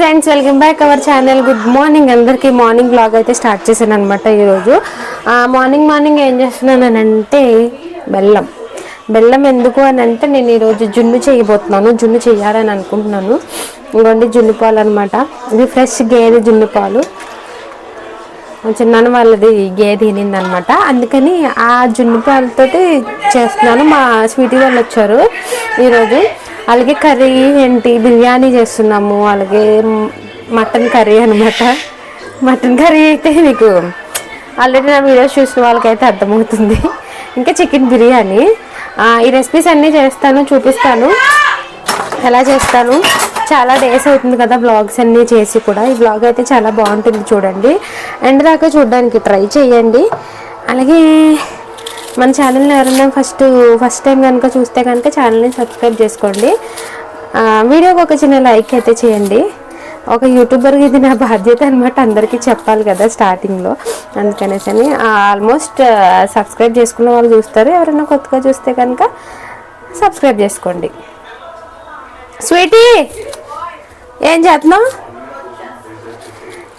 Friends welcome back our channel good morning అందరికీ morning blog అయితే start చేశాను అనమాట ఈరోజు మార్నింగ్ మార్నింగ్ ఏం చేస్తున్నానంటే బెల్లం. బెల్లం ఎందుకు అని అంటే నేను ఈరోజు జున్ను చేయబోతున్నాను. జున్ను చేయాలని అనుకుంటున్నాను. ఇంకోండి జున్ను పాలు అనమాట ఇది ఫ్రెష్ గేదె జున్ను పాలు. చిన్నాన్న వాళ్ళది గే తినింది అనమాట అందుకని ఆ జున్నుపాలతో చేస్తున్నాను. మా స్వీటీ వాళ్ళు వచ్చారు ఈరోజు. అలాగే కర్రీ ఏంటి? బిర్యానీ చేస్తున్నాము. అలాగే మటన్ కర్రీ అనమాట. మటన్ కర్రీ అయితే మీకు ఆల్రెడీ నా వీడియోస్ చూసిన వాళ్ళకైతే అర్థమవుతుంది. ఇంకా చికెన్ బిర్యానీ. ఈ రెసిపీస్ అన్నీ చేస్తాను చూపిస్తాను. ఎలా చేస్తాను చాలా డేస్ అవుతుంది కదా బ్లాగ్స్ అన్నీ చేసి కూడా. ఈ బ్లాగ్ అయితే చాలా బాగుంటుంది చూడండి. ఎండ్ దాకా చూడడానికి ట్రై చేయండి. అలాగే మన ఛానల్ని ఎవరైనా ఫస్ట్ ఫస్ట్ టైం కనుక చూస్తే కనుక ఛానల్ని సబ్స్క్రైబ్ చేసుకోండి. వీడియోకి ఒక చిన్న లైక్ అయితే చేయండి. ఒక యూట్యూబర్కి ఇది నా బాధ్యత అనమాట అందరికీ చెప్పాలి కదా స్టార్టింగ్లో అందుకనేసని ఆల్మోస్ట్ సబ్స్క్రైబ్ చేసుకున్న వాళ్ళు చూస్తారు. ఎవరైనా కొత్తగా చూస్తే కనుక సబ్స్క్రైబ్ చేసుకోండి. స్వీటీ ఏం చేస్తున్నావు?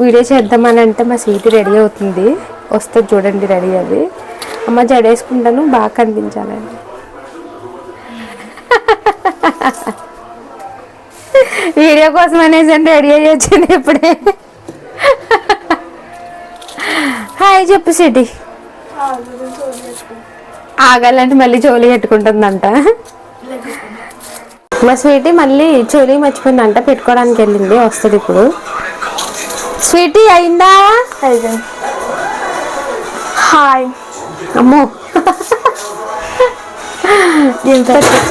వీడియో చేద్దామని అంటే మా స్వీటీ రెడీ అవుతుంది. వస్తుంది చూడండి రెడీ అది. అమ్మ జడేసుకుంటాను బాగా కనిపించాలండి వీడియో కోసం అనేసి అని రెడీ అయ్యి వచ్చింది ఇప్పుడే. హాయ్ చెప్పు సిటీ. ఆగాలంటే మళ్ళీ చోలి పెట్టుకుంటుందంట. మా స్వీటీ మళ్ళీ చోలి మర్చిపోయిందంట పెట్టుకోవడానికి వెళ్ళింది వస్తుంది ఇప్పుడు. స్వీటీ అయిందా? అయిపోయింది. హాయ్. అమ్మో.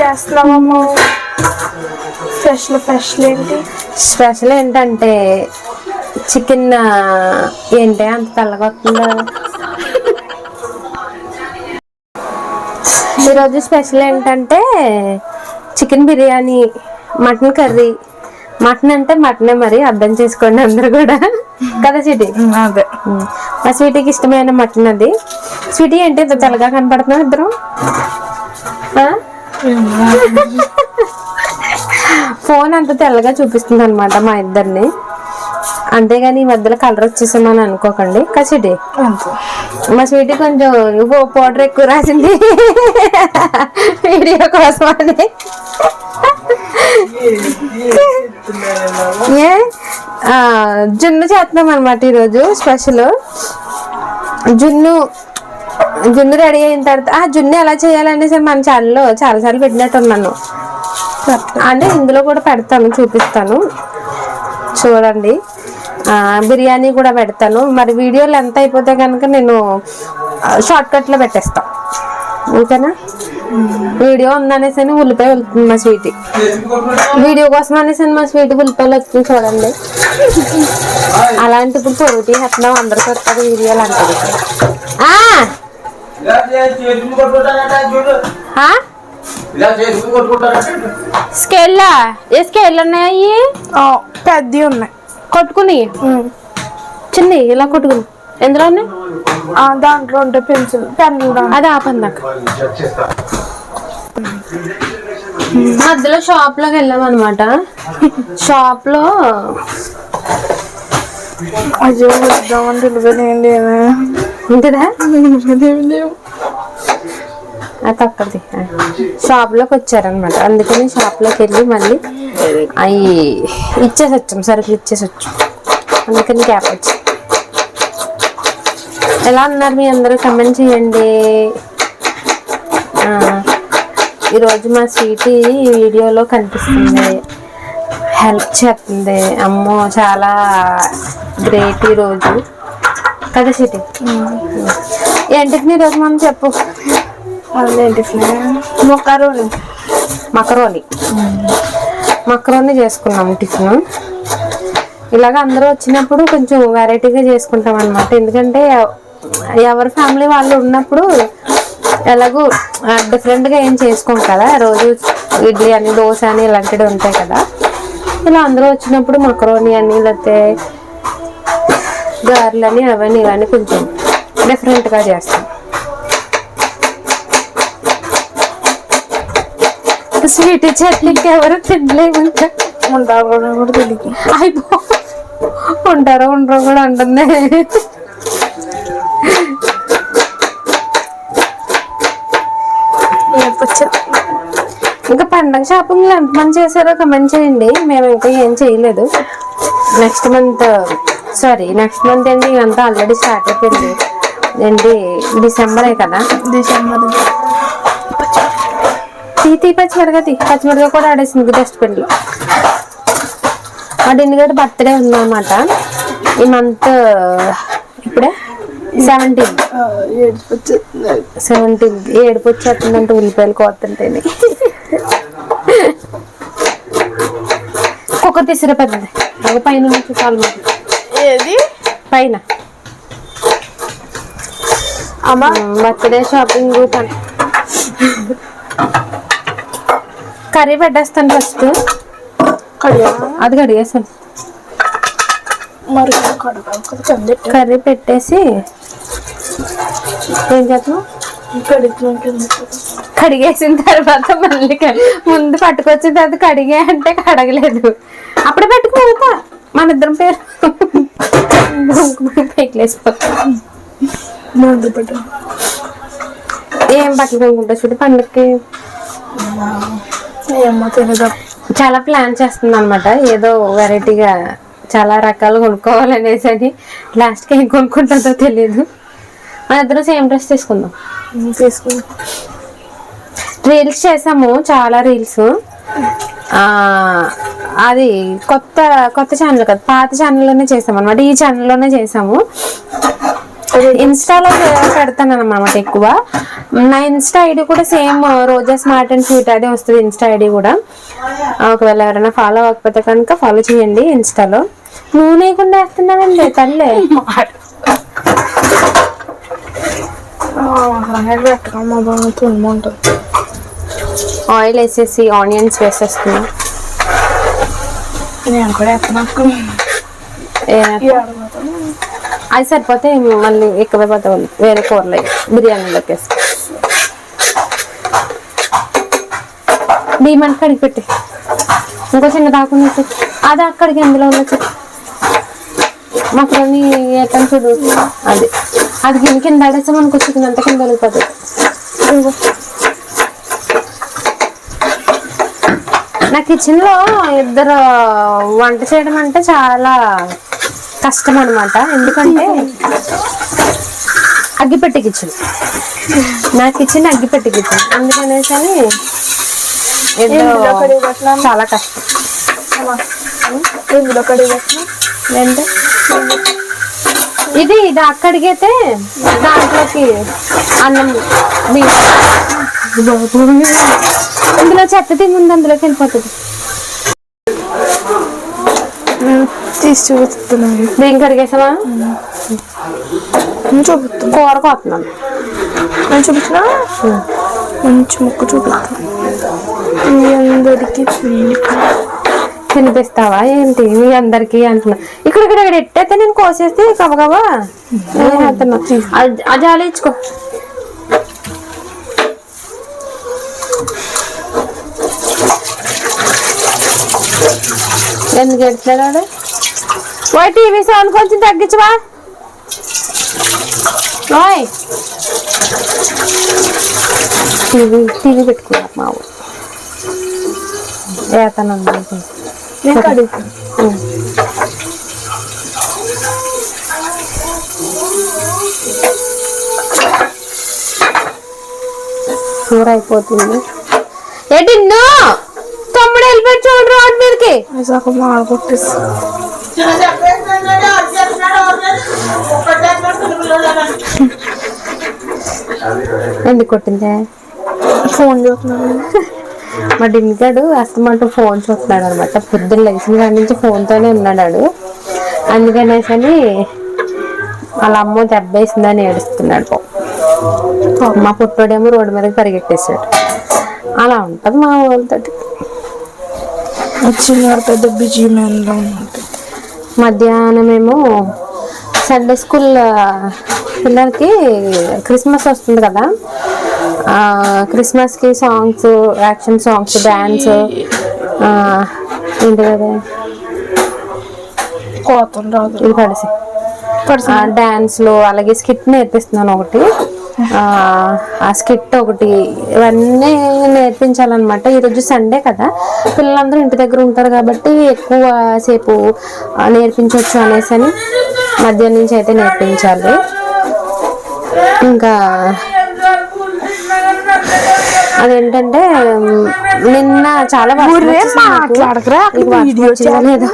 చేస్తున్నామమ్మా ఫ్రెష్ ఫ్రెష్ ఏంటి? స్పెషల్ ఏంటంటే చికెన్ ఏంటి అంత తెల్లగా వస్తుందా. ఈరోజు స్పెషల్ ఏంటంటే chicken biryani mutton curry. Mutton అంటే మటనే మరి అర్థం చేసుకోండి అందరు కూడా. కదా సిటీ అదే. మా స్వీటీకి ఇష్టమైన మటన్ అది. స్వీటీ ఏంటి ఇంత తెల్లగా కనపడుతున్నాం ఇద్దరు? ఫోన్ అంత తెల్లగా చూపిస్తుంది అనమాట మా ఇద్దరిని. అంతేగాని ఈ మధ్యలో కలర్ వచ్చేసామని అనుకోకండి. కసిటి మా స్వీటీ కొంచెం పౌడర్ ఎక్కువ రాసింది. వీడియో కోసం అని. ఏ? జున్ను చేస్తున్నాం అనమాట ఈరోజు స్పెషల్ జున్ను జున్ను రెడీ అయిన తర్వాత ఆ జున్ను ఎలా చేయాలనేసి మన ఛానల్లో చాలాసార్లు పెట్టినట్టు ఉన్నాను అంటే ఇందులో కూడా పెడతాను చూపిస్తాను. చూడండి. బిర్యానీ కూడా పెడతాను. మరి వీడియోలు ఎంత అయిపోతే కనుక నేను షార్ట్ కట్లో పెట్టేస్తాను ఓకేనా? వీడియో ఉందనేసి అని ఉల్లిపాయ వెళ్తుంది మా స్వీట్. వీడియో కోసం అనేసి అని మా స్వీట్ ఉల్లిపాయలు వస్తుంది చూడండి. అలాంటి ఇప్పుడు పొరుగు తీసేస్తున్నాం అందరికి వస్తుంది వీడియోలు కొట్టుకుంటారట స్కేల్లా? ఏ స్కేల్ ఉన్నాయి పెద్దవి ఉన్నాయి. కొట్టుకుని? చిన్ని ఇలా కొట్టుకుని. ఎందులో దాంట్లో ఉంటాయి పెన్సిల్ దాంట్లో అది ఆపందాక మధ్యలో షాప్లోకి వెళ్ళాం అనమాట షాప్లో అయ్యో వద్దామని ఉంటుందా? అది అక్కడిది షాప్లోకి వచ్చారనమాట అందుకని షాప్లోకి వెళ్ళి మళ్ళీ అవి ఇచ్చేసి వచ్చాం సరుకులు ఇచ్చేసి వచ్చాం అందుకని క్యాప్ వచ్చి. ఎలా ఉన్నారు మీ అందరూ? కమెంట్ చేయండి. ఆ, ఈరోజు మా స్వీటీ ఈ వీడియోలో కనిపిస్తుంది. హెల్ప్ చేస్తుంది. అమ్మో చాలా గ్రేట్ ఈరోజు కదా సిటీ ఏంటిది ఈరోజు మనం చెప్పు. అదేంటి మొక్కరోని మకరోని. మక్రోని చేసుకున్నాము టిఫిన్. ఇలాగ అందరూ వచ్చినప్పుడు కొంచెం వెరైటీగా చేసుకుంటాం అనమాట ఎందుకంటే ఎవరి ఫ్యామిలీ వాళ్ళు ఉన్నప్పుడు ఎలాగూ డిఫరెంట్గా ఏం చేసుకోం కదా. రోజు ఇడ్లీ అని దోశ అని ఇలాంటివి ఉంటాయి కదా. ఇలా అందరూ వచ్చినప్పుడు మక్రోని అని లేకపోతే గారెలని అవన్నీ ఇవన్నీ కొంచెం డిఫరెంట్గా చేస్తాం. స్వీట్ చట్నీకి ఎవరు తినలేము ఇంకా ఉంటారు కూడా తెలియదు అయిపో. ఉంటారో ఉండరో కూడా వచ్చేది ఇంకా పండగ షాపింగ్లు ఎంతమంది చేశారో కమెంట్ చేయండి. మేము ఇంకా ఏం చేయలేదు. Next month sorry next month ఏంటి ఇవంతా ఆల్రెడీ స్టార్ట్ అయిపోయింది. ఏంటి డిసెంబరే కదా? డిసెంబర్ తీ పచ్చిమిరగా తీ పచ్చిమిరగా కూడా ఆడేసింది డస్ట్బిన్లో మా డిన్నగడ్ బర్త్డే ఉందన్నమాట. ఈ మంత్ ఇప్పుడే? సెవెంటీన్ సెవెంటీన్ ఏడుపు వచ్చేస్తుందంటే ఉల్లిపాయలు కోతుంటేనే కుక్క తీసిరా పెద్దది. అది పైన మరి. ఏది? పైన. అమ్మా? బర్త్డే షాపింగ్ పని. కర్రీ పెట్టేస్తాను ఫస్ట్. అది కడిగేసాను. కర్రీ పెట్టేసి ఏం కడుగుతుంది కడిగేసిన తర్వాత మళ్ళీ ముందు పట్టుకొచ్చిన తర్వాత కడిగే అంటే కడగలేదు. అప్పుడే పెట్టుకోతా మన ఇద్దరం పేరు పెట్టు. ఏం బట్టలు కొనుక్కుంటా చూడు పండుగకి చాలా ప్లాన్ చేస్తుంది అనమాట ఏదో వెరైటీగా చాలా రకాలు కొనుక్కోవాలనేసి అని లాస్ట్కి ఏం కొనుక్కుంటుందో తెలియదు మన ఇద్దరం సేమ్ డ్రెస్ తీసుకుందాం. తీసుకుని రీల్స్ చేసాము చాలా రీల్స్. అది కొత్త కొత్త ఛానల్ కదా పాత ఛానల్లోనే చేసాము అనమాట ఈ ఛానల్లోనే చేసాము. ఇన్స్టాలో పెడతాను అనమాట ఎక్కువ. నా ఇన్స్టా ఐడి కూడా same Roja smart and sweet అదే వస్తుంది ఇన్స్టా ఐడి కూడా. ఒకవేళ ఎవరైనా ఫాలో అవ్వకపోతే కనుక ఫాలో చేయండి ఇన్స్టాలో నూనె లేకుండా వేస్తున్నానండి తల్లే. ఆయిల్ వేసేసి ఆనియన్స్ వేసేస్తున్నా. నేను కూడా అది సరిపోతే మళ్ళీ ఎక్కువైపోతే వేరే కూరలు బిర్యానీలోకి వేస్తాను బియ్యమని కడిగి పెట్టి. ఇంకో చిన్న దాకుండా అది అక్కడికి ఎందులో ఉన్న చెప్పు. మక్కలని ఏతం చూడు. అది. అది గిన్నె కింద ఆడేస్తే మనకు చికెన్ అంత కింద వెళ్ళిపోతుంది నా కిచెన్లో ఇద్దరు వంట చేయడం అంటే చాలా కష్టం అనమాట ఎందుకంటే అగ్గిపెట్టి కిచెన్. నా కిచెన్ అగ్గిపెట్టి కిచెన్. అందుకనేసి చాలా కష్టం. ఇందులో కడిగి ఇది ఇది అక్కడికైతే దాంట్లోకి అన్నం. ఇందులో చెత్త తిమ్ముంది అందులోకి వెళ్ళిపోతుంది. తీసి చూపిస్తున్నాను బియ్యం కడిగేసావా? చూపిస్తాను కూర కోతున్నాను. నేను చూపించిన మంచి ముక్క చూపిస్తాను మీ అందరికి తినిపిస్తావా ఏంటి? మీ అందరికి అంటున్నా. ఇక్కడ ఇక్కడ ఇక్కడ ఎట్టయితే నేను కోసేస్తే కవగవా ఆ అది ఆలోచించుకో. ఎందుకు ఎడుతున్నాడు ఓయ్ టీవీ సౌండ్ కొంచెం తగ్గించవా? ఓయ్. టీవీ టీవీ పెట్టుకున్నా మా ఊరు ఏతనండి నేను కడుగుతాను కూర అయిపోతుంది ఏంటి నో? తమ్ముడు వెళ్ళిపోయి చూడు రోడ్ మీదకి. సగం మాడ కొట్టేసి. ఎందుకు కొట్టిందే? ఫోన్ చూస్తున్నాను. మా డిన్గాడు అస్తమంటూ ఫోన్ చూస్తున్నాడు అనమాట పొద్దున్న లేచిన కాడి నుంచి ఫోన్తోనే ఉన్నాడు అందుకనేసి అని వాళ్ళ అమ్మ దెబ్బేసిందని ఏడుస్తున్నాడు. మా పుట్టోడేమో రోడ్డు మీదకి పరిగెట్టేశాడు. అలా ఉంటుంది మా వాళ్ళతోటి పెద్ద బిజీ ఉన్నట్టు. మధ్యాహ్నమేమో సండే స్కూల్ పిల్లలకి క్రిస్మస్ వస్తుంది కదా. క్రిస్మస్కి సాంగ్స్ యాక్షన్ సాంగ్స్ డ్యాన్స్ ఏంటి కదా రాదు. ఇది పడిసి. డాన్స్లు అలాగే స్కిట్ నేర్పిస్తున్నాను ఒకటి. ఆ, స్కిట్ ఒకటి. ఇవన్నీ నేర్పించాలన్నమాట. ఈరోజు సండే కదా. పిల్లలందరూ ఇంటి దగ్గర ఉంటారు కాబట్టి ఎక్కువ సేపు నేర్పించవచ్చు అనేసి అని మధ్యాహ్నం నుంచి అయితే నేర్పించాలి. ఇంకా అదేంటంటే నిన్న చాలా వర్షం నాకు. నీకు వచ్చిందో లేదో?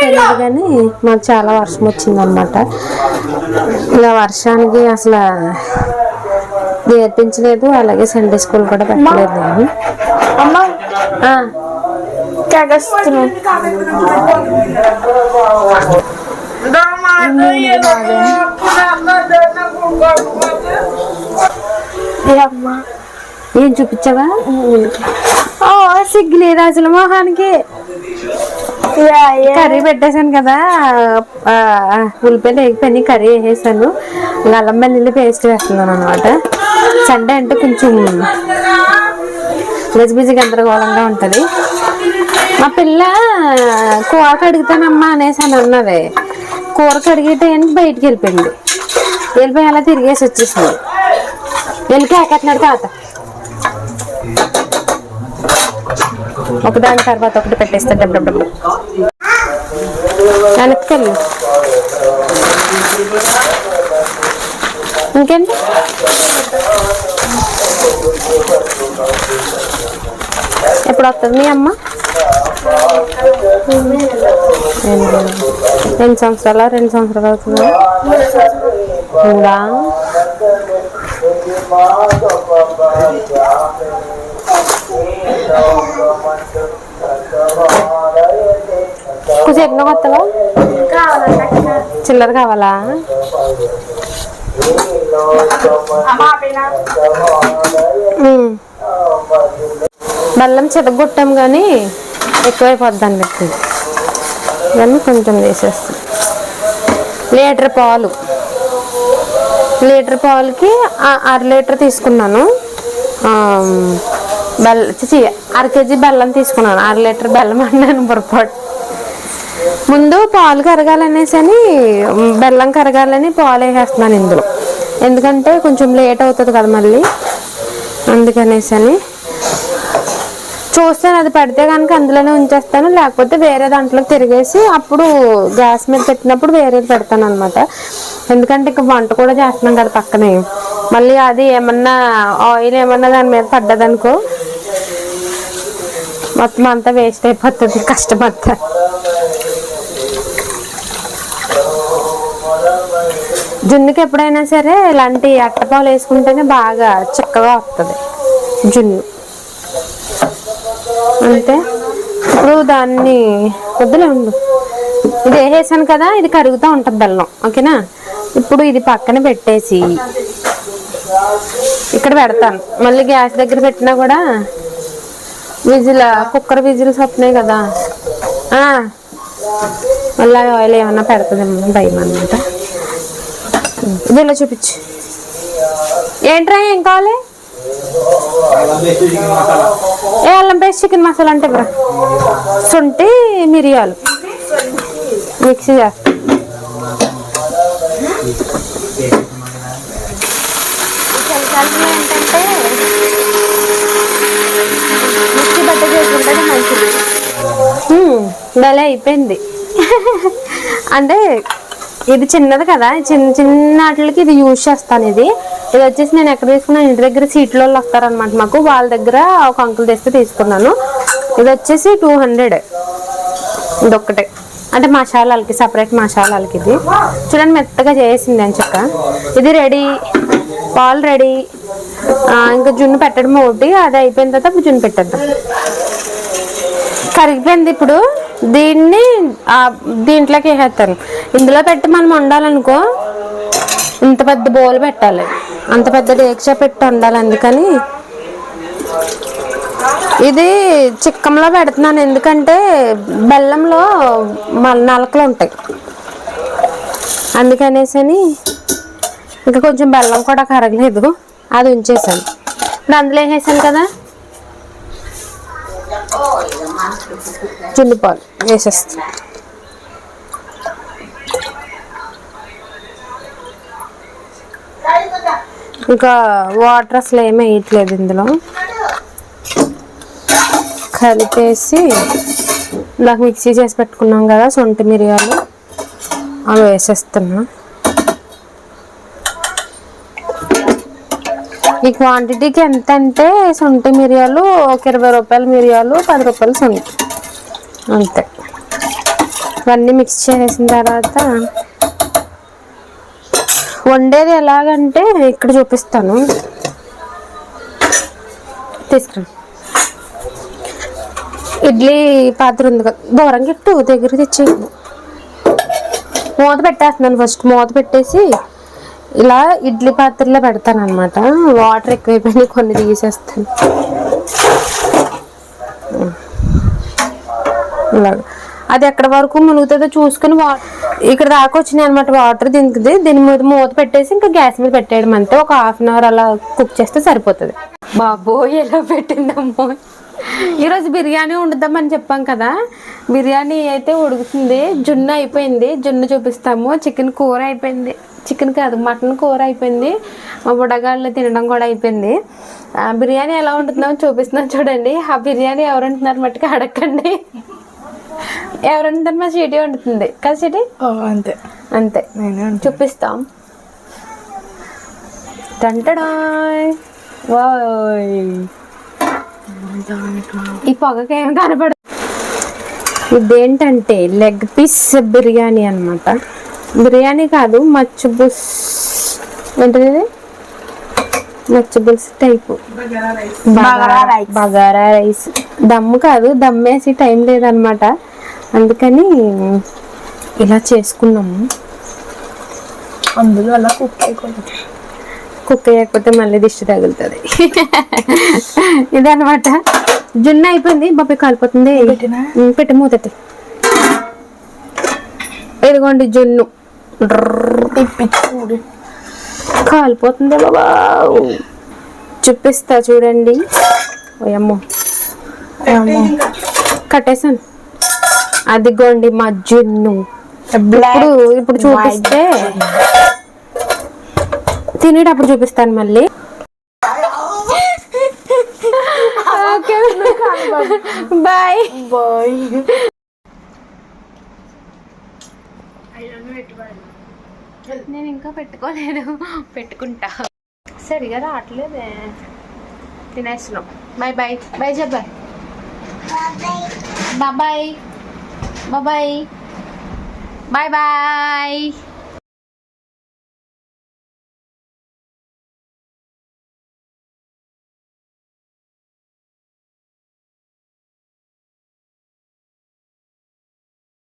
తెలియదు కానీ మాకు చాలా వర్షం వచ్చింది అనమాట ఇలా వర్షానికి అసలు నేర్పించలేదు అలాగే సండే స్కూల్ కూడా పెట్టలేదు నేను అమ్మ. అమ్మా. ఏం చూపించావా? ఓ సిగ్గులేదు అసలు మొహానికి. కర్రీ పెట్టేశాను కదా. ఉల్లిపాయలు వేగిపోయి కర్రీ వేసేసాను. అల్లం వెల్లుల్లి పేస్ట్ వేస్తున్నాను అనమాట సండే అంటే కొంచెం గజిబిజి గందరగోళంగా ఉంటుంది. మా పిల్ల కూర కడుగుతానమ్మా అనేసి అని అన్నది. కూర కడిగితే బయటికి వెళ్ళిపోయింది. వెళ్ళిపోయి అలా తిరిగేసి వచ్చేసింది. వెనక కేకెత్తున్నాడు తాత ఒకదాని తర్వాత ఒకటి పెట్టేస్తాడు డబ్బు వెనక్కి ఇంకేంటి? ఎప్పుడు వస్తుంది మీ అమ్మ? రెండు సంవత్సరాల? రెండు సంవత్సరాలు అవుతుందా? ఇంకా కొంచెం ఎన్నో కొత్తవా? చిల్లర కావాలా? బెల్లం చెదగొట్టాం కానీ ఎక్కువైపోద్ది అని ఇవన్నీ కొంచెం వేసేస్తాం. లీటర్ పాలు. లీటర్ పాలకి అర లీటర్ తీసుకున్నాను. ఆ, బెల్ల అర కేజీ బెల్లం తీసుకున్నాను. అర లీటర్ బెల్లం అన్నాను పొరపాటు. ముందు పాలు కరగాలనేసి అని బెల్లం కరగాలని పాలు వేసేస్తున్నాను ఇందులో. ఎందుకంటే కొంచెం లేట్ అవుతుంది కదా మళ్ళీ. అందుకనేసి అని చూస్తాను. అది పడితే కనుక అందులోనే ఉంచేస్తాను. లేకపోతే వేరే దాంట్లో తిరిగేసి అప్పుడు గ్యాస్ మీద పెట్టినప్పుడు వేరేది పెడతాను అనమాట ఎందుకంటే ఇంకా వంట కూడా చేస్తున్నాం కదా పక్కనే. మళ్ళీ అది ఏమన్నా ఆయిల్ ఏమన్నా దాని మీద పడ్డదనుకో మొత్తం అంతా వేస్ట్ అయిపోతుంది. కష్టం అంతా జున్నుకి ఎప్పుడైనా సరే ఇలాంటి అట్టపాలు వేసుకుంటేనే బాగా చిక్కగా వస్తుంది జున్ను. అంతే. ఇప్పుడు దాన్ని వద్దులే ఉండు ఇది వేసేసాను కదా ఇది కరుగుతూ ఉంటుంది బెల్లం ఓకేనా? ఇప్పుడు ఇది పక్కన పెట్టేసి ఇక్కడ పెడతాను. మళ్ళీ గ్యాస్ దగ్గర పెట్టినా కూడా విజిల్ కుక్కర్ విజిల్స్ వస్తున్నాయి కదా. మళ్ళీ ఆయిల్ ఏమన్నా పెడుతుందేమో భయం అనమాట ఇది ఇలా చూపించు. ఏంట్రా ఏం కావాలి? ఏ అల్లం పేస్ట్ చికెన్ మసాలా అంటే బ్రా. శుంఠి మిరియాలు. మిక్సీ చేస్తాం. చలికాలంలో ఏంటంటే మిక్సీ బట్ట చేసుకుంటేనే మంచిది భలే అయిపోయింది. అంటే ఇది చిన్నది కదా చిన్న చిన్న వాటికి ఇది యూజ్ చేస్తాను ఇది. ఇది వచ్చేసి నేను ఎక్కడ తీసుకున్నాను? ఇంటి దగ్గర సీట్లో వస్తారనమాట మాకు. వాళ్ళ దగ్గర ఒక అంకుల్ తెస్తే తీసుకున్నాను. ఇది వచ్చేసి టూ హండ్రెడ్ ఇదొక్కటే. అంటే మసాలాలకి సపరేట్ మసాలాలకి ఇది. చూడండి మెత్తగా చేసింది అని చెక్క ఇది రెడీ పాలు రెడీ ఇంకా జున్ను పెట్టడం ఒకటి అది అయిపోయిన తర్వాత అప్పుడు జున్ను పెట్టేద్దాం. కరిగిపోయింది ఇప్పుడు. దీన్ని దీంట్లోకి వేసేస్తాను ఇందులో పెట్టి మనం వండాలనుకో ఇంత పెద్ద బౌల్ పెట్టాలి. అంత పెద్ద డేక్షా పెట్టి ఉండాలి అందుకని. ఇది చిక్కంలో పెడుతున్నాను ఎందుకంటే బెల్లంలో నలకలు ఉంటాయి. అందుకనేసి అని ఇంకా కొంచెం బెల్లం కూడా కరగలేదు అది ఉంచేసాను. ఇప్పుడు అందులో వేసేసాను కదా? జున్ను వేసేస్తాను ఇంకా వాటర్ అసలు ఏమీ వేయట్లేదు ఇందులో. కలిపేసి ఇందాక మిక్సీ చేసి పెట్టుకున్నాం కదా సొంటి మిరియాలు అవి వేసేస్తున్నా. ఈ క్వాంటిటీకి ఎంత అంటే సొంటి మిరియాలు ఒక ఇరవై రూపాయల మిరియాలు పది రూపాయలు సొంటి. అంతే. ఇవన్నీ మిక్స్ చేసిన తర్వాత వండేది ఎలాగంటే ఇక్కడ చూపిస్తాను. తీసుకురా ఇడ్లీ పాత్ర ఉంది కదా దూరంగా ఇట్టు దగ్గర తెచ్చి మూత పెట్టేస్తున్నాను ఫస్ట్ మూత పెట్టేసి ఇలా ఇడ్లీ పాత్రలో పెడతాను అనమాట వాటర్ ఎక్కువైపోయి కొన్ని తీసేస్తాను. ఇలాగా. అది ఎక్కడ వరకు మునుగుతుందో చూసుకుని వా ఇక్కడ దాకా వచ్చినాయి అనమాట వాటర్ దీనికి. దీని మీద మూత పెట్టేసి ఇంకా గ్యాస్ మీద పెట్టేయడం అంతే. ఒక హాఫ్ అన్ అవర్ అలా కుక్ చేస్తే సరిపోతుంది. బాబోయ్ ఎలా పెట్టిందమ్మో. ఈరోజు బిర్యానీ వండుదామని చెప్పాం కదా. బిర్యానీ అయితే ఉడుకుతుంది. జున్ను అయిపోయింది. జున్ను చూపిస్తాము. చికెన్ కూర అయిపోయింది. చికెన్ కాదు మటన్ కూర అయిపోయింది. మా బుడగాళ్ళు తినడం కూడా అయిపోయింది. ఆ, బిర్యానీ ఎలా ఉంటుందో చూపిస్తున్నాం చూడండి. ఆ బిర్యానీ ఎవరు ఉంటున్నారు మట్టుకు అడగండి. ఎవరు వండుతారు మా చీటీ వండుతుంది. కదా చీటీ? అంతే. అంతే. నేనే చూపిస్తాం. టంటడాయ్. వాయ్ ఈ పొగకి ఏం కనపడదు ఇదేంటంటే లెగ్ పీస్ బిర్యానీ అన్నమాట. బిర్యానీ కాదు మచ్చు బుస్ ఏంటిది? మచ్చు బుల్స్ type. Bagara rice. Bagara rice. దమ్ము కాదు దమ్మేసి టైం లేదనమాట. అందుకని ఇలా చేసుకున్నాము. అందులో అలా కుక్ అయిపోతుంది కుక్ అయ్యకపోతే మళ్ళీ దిష్టి తగులుతుంది. ఇదనమాట. జున్ను అయిపోయింది. బాబాయ్ కాలిపోతుంది. పెట్టి మూతటి ఇదిగోండి జున్ను. కాలిపోతుంది బాబా? చూపిస్తా చూడండి. ఓయమ్మో కట్టేసాను అదిగోండి మా జున్ను. ఇప్పుడు ఇప్పుడు చూపిస్తే తినేటప్పుడు చూపిస్తాను మళ్ళీ. బాయ్. బాయ్. నేను ఇంకా పెట్టుకోలేదు. పెట్టుకుంటా. సరిగా రావట్లేదే. తినేస్తున్నాం. Bye bye. Bye చెప్పాయ్ bye bye bye bye bye